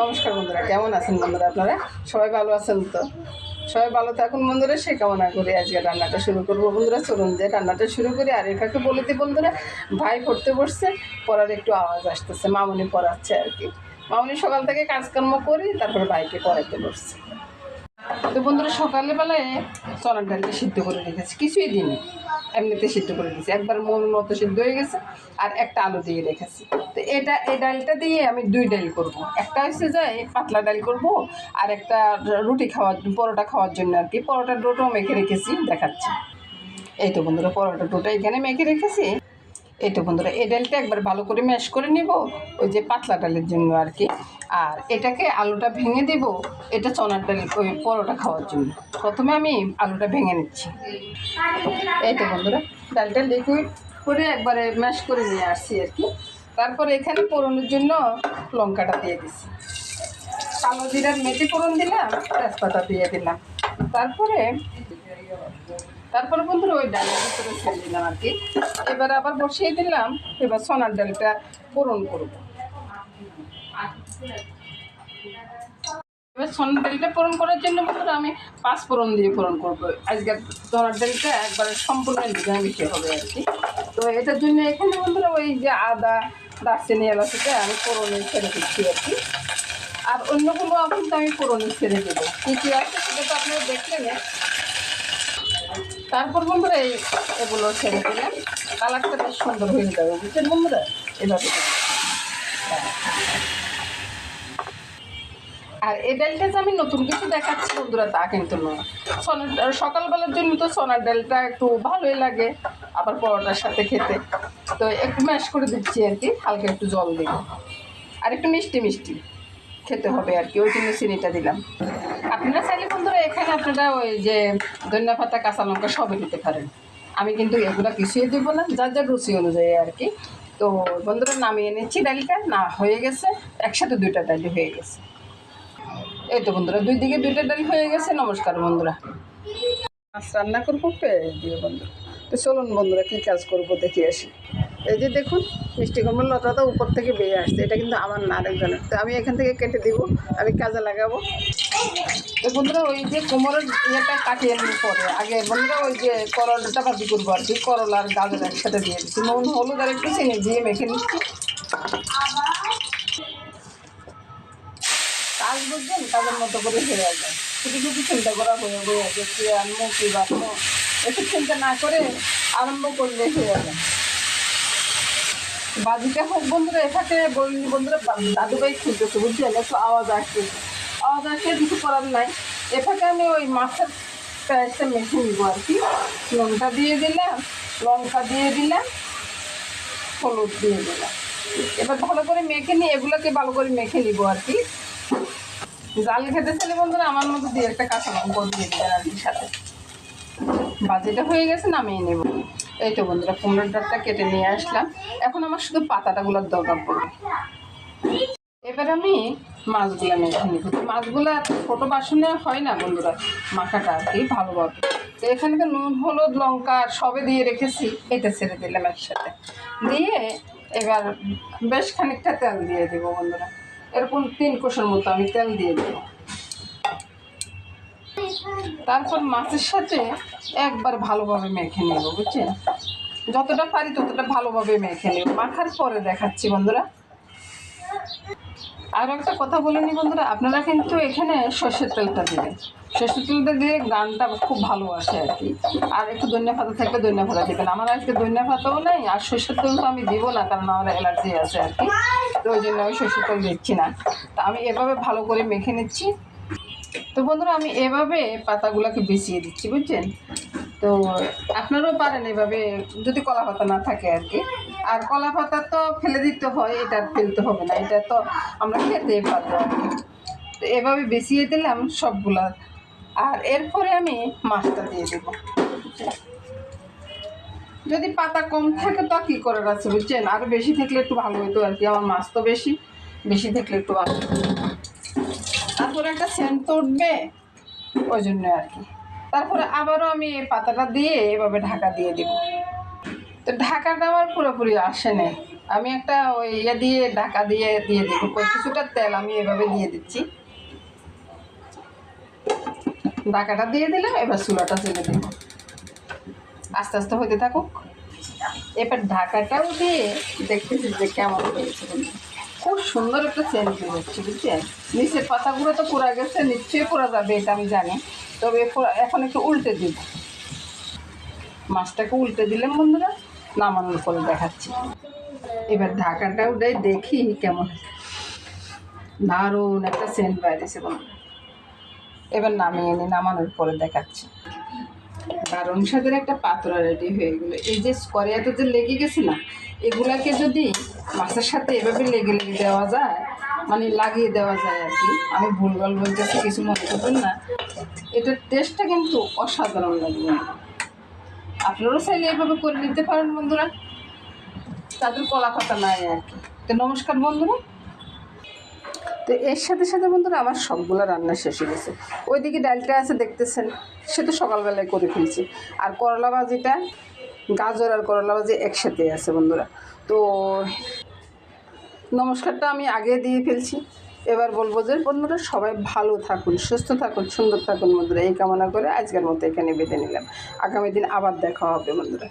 নমস্কার বন্ধুরা, কেমন আছেন বন্ধুরা আপনারা? সবাই ভালো আছেন তো? সবাই ভালো থাকুন বন্ধুরা, সে কামনা করি আজকে রান্নাটা শুরু করব। বন্ধুরা, চলুন যে রান্নাটা শুরু করি, আর একাকে বলে দিই বন্ধুরা, ভাই পড়তে বসছে, পড়ার একটু আওয়াজ আসতেছে, মামনি পড়াচ্ছে আর কি। মামনি সকাল থেকে কাজকর্ম করি, তারপরে ভাইকে পড়াতে বসছে। তো বন্ধুরা সকালবেলায় চনার ডালটা সিদ্ধ করে রেখেছি। কিছুই দিনই এমনিতে সিদ্ধ করে দিয়েছি। একবার মন মতো সিদ্ধ হয়ে গেছে আর একটা আলু দিয়ে রেখেছি। তো এটা, এই ডালটা দিয়ে আমি দুই ডাল করব। একটা হচ্ছে যায় পাতলা ডাল করব আর একটা রুটি খাওয়ার, পরোটা খাওয়ার জন্য আর কি। পরোটার ডোটাও মেখে রেখেছি, দেখাচ্ছি। এই তো বন্ধুরা পরোটা ডোটা এখানে মেখে রেখেছি। এই তো বন্ধুরা, এই ডালটা একবার ভালো করে ম্যাশ করে নিব, ওই যে পাতলা ডালের জন্য আর কি। আর এটাকে আলুটা ভেঙে দেব, এটা চনার ডাল, ওই পরোটা খাওয়ার জন্য। প্রথমে আমি আলুটা ভেঙে নিচ্ছি। এই তো বন্ধুরা, ডালটা লিকুইড করে একবারে ম্যাশ করে নিয়ে আসছি আর কি। তারপরে এখানে পোড়নের জন্য লঙ্কাটা দিয়ে দিচ্ছি কালো জিরার মেথি ফোড়ন দিলাম, তেজপাতা দিয়ে দিলাম। তারপরে তারপরে বন্ধুরা ওই ডালের ভিতরে ছেড়ে দিলাম আর কি। এবার আবার বসিয়ে দিলাম, এবার সোনার ডালটা পূরণ করব। এবার সোনার ডালটা পূরণ করার জন্য বন্ধুরা আমি পাঁচ ফোড়ন দিয়ে পূরণ করব। আজকে সোনার ডালটা একবারে সম্পূর্ণ নিরামিষে হবে আর কি। তো এটার জন্য এখানে বন্ধুরা ওই যে আদা, দারচিনি, এলাচিটা আমি ফোড়নে ছেড়ে দিচ্ছি আর কি। আর অন্যগুলো কিন্তু আমি ফোড়নে ছেড়ে দেবো। কী কী আছে সেটা তো আপনারা দেখলেন। তারপর বন্ধুরা এই এগুলো ছেড়ে দিলে কালারটা বেশ সুন্দর হয়ে যাবে, বুঝছেন বন্ধুরা? এভাবে। আর এই ডালটা যে আমি নতুন কিছু দেখাচ্ছি বন্ধুরা, তা কিন্তু নয়। সোনার সকালবেলার জন্য তো সোনার ডালটা একটু ভালোই লাগে, আবার পরোটার সাথে খেতে। তো একটু ম্যাশ করে দিচ্ছি আর কি, হালকা একটু জল দিব আর একটু মিষ্টি মিষ্টি খেতে হবে আর কি, ওই জন্য চিনিটা দিলাম। আপনারা চাইলে বন্ধুরা এখানে আপনারা ওই যে ধনিয়া পাতা, কাঁচা লঙ্কা সবই দিতে পারেন। আমি কিন্তু এগুলো কিছুই দেবো না, যার যার রুচি অনুযায়ী আর কি। তো বন্ধুরা, নামিয়ে নিচ্ছি ডালটা, না, হয়ে গেছে। একসাথে দুইটা ডালি হয়ে গেছে। এই তো বন্ধুরা, দুই দিকে দুইটা ডাল হয়ে গেছে। নমস্কার বন্ধুরা। মাছ রান্না করব পেয়ে দিয়ে বন্ধুরা তো চলুন বন্ধুরা, কী কাজ করব দেখে আসি। এই যে দেখুন, মিষ্টি কুমড়োর লতাটা উপর থেকে বেরিয়ে আসছে। এটা কিন্তু আমার না আরেকজনের তো আমি এখান থেকে কেটে দিব, আমি কাজে লাগাবো। তো বন্ধুরা, ওই যে কোমরের ইয়েটা কাটিয়ে নিয়ে পরে। আগে বন্ধুরা, ওই যে করলাটা ভাজি করব আর কি, করলা আর গাজর একসাথে দিয়ে দিচ্ছি। নুন, হলুদ আর একটু চিনি দিয়ে মেখে নিচ্ছি। কাজ বুঝছেন? কাজের মতো করে হয়ে যায় শুধু শুধু চিন্তা করা হয়ে হয়ে কি আনব কি বাঁধবো। এসব চিন্তা না করে আরম্ভ করলে হয়ে যায় বাজিটা হোক, বন্ধুরা এটাকে বলিনি বন্ধুরা দাদু ভাই খুঁজতেছে বুঝছেন একটু আওয়াজ আসতেছে আওয়াজ আসলে কিছু করার নাই। এটাকে আমি ওই মাছের প্যাঁচটা মেখে নিব আর কি। লঙ্কা দিয়ে দিলাম, লঙ্কা দিয়ে দিলাম, হলুদ দিয়ে দিলাম। এবার ভালো করে মেখে নিয়ে এগুলোকে ভালো করে মেখে নিব আর কি। জাল খেতে চাইলে বন্ধুরা, আমার মতো দিয়ে একটা কাঁচা লঙ্কা দিয়ে দিবেন আর কি সাথে। বাজেটা হয়ে গেছে, নামিয়ে নেব। এই তো বন্ধুরা, কুমড়োর ডালটা কেটে নিয়ে আসলাম। এখন আমার শুধু পাতাটাগুলোর দরকার পড়বে। এবার আমি মাছগুলো মেখে নিব মাছগুলো ছোটো বাসনে হয় না বন্ধুরা, মাখাটা আর কি ভালোভাবে। তো এখানে তো নুন, হলুদ, লঙ্কা সবে দিয়ে রেখেছি, এটা ছেড়ে দিলাম একসাথে। দিয়ে এবার বেশ খানিকটা তেল দিয়ে দেবো বন্ধুরা। এরকম তিন কোষের মতো আমি তেল দিয়ে দেবো। তারপর মাছের সাথে একবার ভালোভাবে মেখে নেব, বুঝছেন? যতটা পারি ততটা ভালোভাবে মেখে নেব। মাখার পরে দেখাচ্ছি, বন্ধুরা। আর একটা কথা বলে নি, বন্ধুরা, আপনারা কিন্তু এখানে সর্ষের তেলটা দেবেন। সর্ষের তেলটা দিয়ে গানটা খুব ভালো আসে আর কি। আর একটু দৈন্য পাতা থাকলে দৈন্য পাতা দেবেন। আমার আজকে দৈন্য পাতাও নেই, আর সর্ষের তেল তো আমি দিব না, কারণ আমার অ্যালার্জি আছে আর কি। তো ওই জন্য আমি সর্ষের তেল দিচ্ছি না। তা আমি এভাবে ভালো করে মেখে নিচ্ছি। তো বন্ধুরা, আমি এভাবে পাতাগুলোকে বিছিয়ে দিচ্ছি, বুঝছেন? তো আপনারাও পারেন এভাবে, যদি কলা পাতা না থাকে আর কি। আর কলা পাতা তো ফেলে দিতে হয়, এটা ফেলতে হবে না, এটা তো আমরা খেতেই পারব আর কি। তো এভাবে বিছিয়ে দিলাম সবগুলা। আর এরপরে আমি মাছটা দিয়ে দেবো। যদি পাতা কম থাকে, তো কী করার আছে, বুঝছেন? আরও বেশি থাকলে একটু ভালো হতো আর কি, আমার মাছ তো বেশি বেশি থাকলে একটু ভালো তারপরে একটা সেন্ট উঠবে ওই জন্য আর কি। তারপরে আবারও আমি এই পাতাটা দিয়ে এভাবে ঢাকা দিয়ে দিব। তো ঢাকাটা আমার পুরোপুরি আসে না আমি একটা ওই ইয়ে দিয়ে, ঢাকা দিয়ে দিয়ে দিব। কিছুটা তেল আমি এভাবে দিয়ে দিচ্ছি। ঢাকাটা দিয়ে দিলাম, এবার চুলাটা চলে দিব। আস্তে আস্তে হতে থাকুক। এবার ঢাকাটাও দিয়ে দেখতেছি যে কেমন হয়েছে। সুন্দর একটা সেন্ট হচ্ছে বুঝছেন নিচের পাতাগুলো তো পুরা গেছে, নিশ্চয়ই পুরা যাবে এটা আমি জানি। তবে এখন একটু উল্টে দিব মাছটাকে উল্টে দিলাম বন্ধুরা, নামানোর পরে দেখাচ্ছি। এবার ঢাকাটা উঠাই দেখি কেমন দারুণ একটা সেন্ট বাইরেছে বন্ধুরা। এবার নামিয়ে নি নামানোর পরে দেখাচ্ছি। দারুণ স্বাদের একটা পাতলা রেডি হয়ে গেলো। এই যে স্করিয়াতে যে লেগে গেছে না এগুলাকে যদি মাছের সাথে এভাবে লেগে লেগে দেওয়া যায় মানে লাগিয়ে দেওয়া যায় আর কি, আমি ভুলভাল বলতেছি, কিছু মনে করবেন না। এটার টেস্টটা কিন্তু অসাধারণ লাগবে। আপনারাও চাইলে এভাবে করে নিতে পারেন বন্ধুরা। তাদের কলা পাতা নাই আর কি। তো নমস্কার বন্ধুরা। তো এর সাথে সাথে বন্ধুরা, আমার সবগুলো রান্না শেষ হয়ে গেছে। ওইদিকে ডালটা আছে, দেখতেছেন। সে তো সকালবেলায় করে ফেলছি। আর করলা ভাজিটা গাজর আর করলা ভাজি একসাথে আছে বন্ধুরা। তো নমস্কারটা আমি আগে দিয়ে ফেলছি। এবার বলব যে বন্ধুরা সবাই ভালো থাকুন, সুস্থ থাকুন, সুন্দর থাকুন বন্ধুরা। এই কামনা করে আজকের মতো এখানে বেঁধে নিলাম। আগামী দিন আবার দেখা হবে বন্ধুরা।